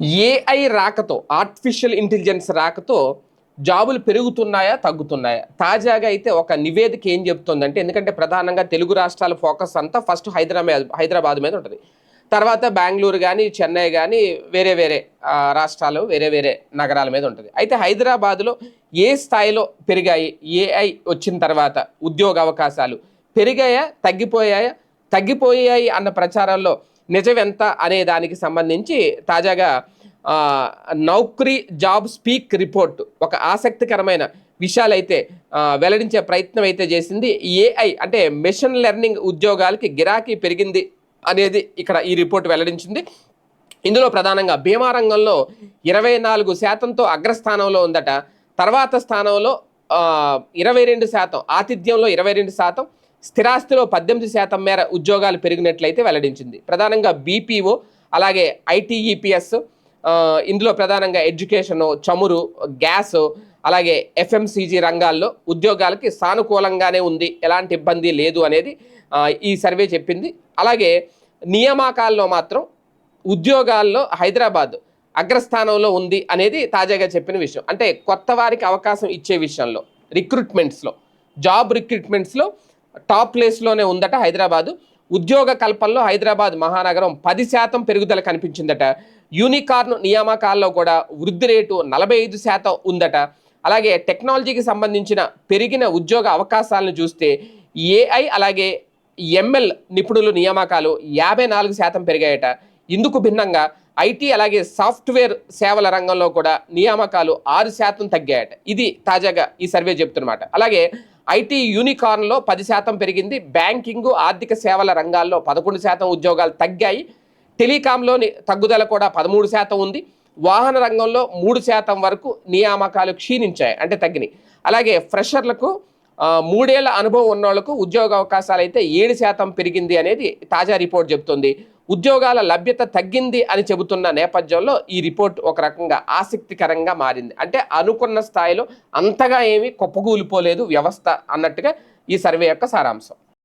AI రాకతో artificial intelligence రాకతో జాబులు పెరుగుతున్నాయా తగ్గుతున్నాయా? తాజాగా అయితే ఒక నివేదిక ఏం చెప్తుందంటే ఎందుకంటే ప్రధానంగా తెలుగు రాష్ట్రాల ఫోకస్ అంతా ఫస్ట్ హైదరాబాద్ హైదరాబాద్ మీద ఉంటుంది. తర్వాత బెంగళూరు కానీ చెన్నై కానీ వేరే వేరే రాష్ట్రాలు వేరే వేరే నగరాల మీద ఉంటుంది. అయితే హైదరాబాద్లో ఏ స్థాయిలో పెరిగాయి? ఏఐ వచ్చిన తర్వాత ఉద్యోగ అవకాశాలు పెరిగాయా తగ్గిపోయాయా? తగ్గిపోయాయి అన్న ప్రచారాల్లో నిజం ఎంత అనే దానికి సంబంధించి తాజాగా నౌక్రీ జాబ్ స్పీక్ రిపోర్ట్ ఒక ఆసక్తికరమైన విషయాలైతే వెల్లడించే ప్రయత్నం అయితే చేసింది. ఏఐ అంటే మెషిన్ లెర్నింగ్ ఉద్యోగాలకి గిరాకీ పెరిగింది అనేది ఇక్కడ ఈ రిపోర్ట్ వెల్లడించింది. ఇందులో ప్రధానంగా బీమా రంగంలో ఇరవై నాలుగు శాతంతో అగ్రస్థానంలో ఉందట. తర్వాత స్థానంలో ఇరవై రెండు శాతం ఆతిథ్యంలో ఇరవై రెండు శాతం స్థిరాస్తిలో పద్దెనిమిది శాతం మేర ఉద్యోగాలు పెరిగినట్లయితే వెల్లడించింది. ప్రధానంగా బీపీఓ అలాగే ఐటీఈపిఎస్ ఇందులో ప్రధానంగా ఎడ్యుకేషను చమురు గ్యాస్ అలాగే ఎఫ్ఎంసీజీ రంగాల్లో ఉద్యోగాలకి సానుకూలంగానే ఉంది. ఎలాంటి ఇబ్బంది లేదు అనేది ఈ సర్వే చెప్పింది. అలాగే నియామకాల్లో మాత్రం ఉద్యోగాల్లో హైదరాబాద్ అగ్రస్థానంలో ఉంది అనేది తాజాగా చెప్పిన విషయం. అంటే కొత్త వారికి అవకాశం ఇచ్చే విషయంలో రిక్రూట్మెంట్స్లో జాబ్ రిక్రూట్మెంట్స్లో టాప్ ప్లేస్లోనే ఉందట హైదరాబాదు. ఉద్యోగ కల్పనలో హైదరాబాద్ మహానగరం పది శాతం పెరుగుదల కనిపించిందట. యూనికార్న్ నియామకాల్లో కూడా వృద్ధి రేటు నలభై ఐదు శాతం ఉందట. అలాగే టెక్నాలజీకి సంబంధించిన పెరిగిన ఉద్యోగ అవకాశాలను చూస్తే ఏఐ అలాగే ఎంఎల్ నిపుణులు నియామకాలు యాభై నాలుగు శాతం పెరిగాయట. ఇందుకు భిన్నంగా ఐటీ అలాగే సాఫ్ట్వేర్ సేవల రంగంలో కూడా నియామకాలు ఆరు శాతం తగ్గాయట. ఇది తాజాగా ఈ సర్వే చెప్తున్నమాట అలాగే ఐటీ యూనికార్న్లో పది శాతం పెరిగింది. బ్యాంకింగ్ ఆర్థిక సేవల రంగాల్లో పదకొండు శాతం ఉద్యోగాలు తగ్గాయి. టెలికాంలోని తగ్గుదల కూడా పదమూడు శాతం ఉంది. వాహన రంగంలో మూడు శాతం వరకు నియామకాలు క్షీణించాయి అంటే తగ్గినాయి. అలాగే ఫ్రెషర్లకు మూడేళ్ళ అనుభవం ఉన్న వాళ్ళకు ఉద్యోగ అవకాశాలు అయితే ఏడు శాతం పెరిగింది అనేది తాజా రిపోర్ట్ చెబుతుంది ఉద్యోగాల లభ్యత తగ్గింది అని చెబుతున్న నేపథ్యంలో ఈ రిపోర్ట్ ఒక రకంగా ఆసక్తికరంగా మారింది. అంటే అనుకున్న స్థాయిలో అంతగా ఏమీ కుప్పకూలిపోలేదు వ్యవస్థ అన్నట్టుగా ఈ సర్వే యొక్క సారాంశం.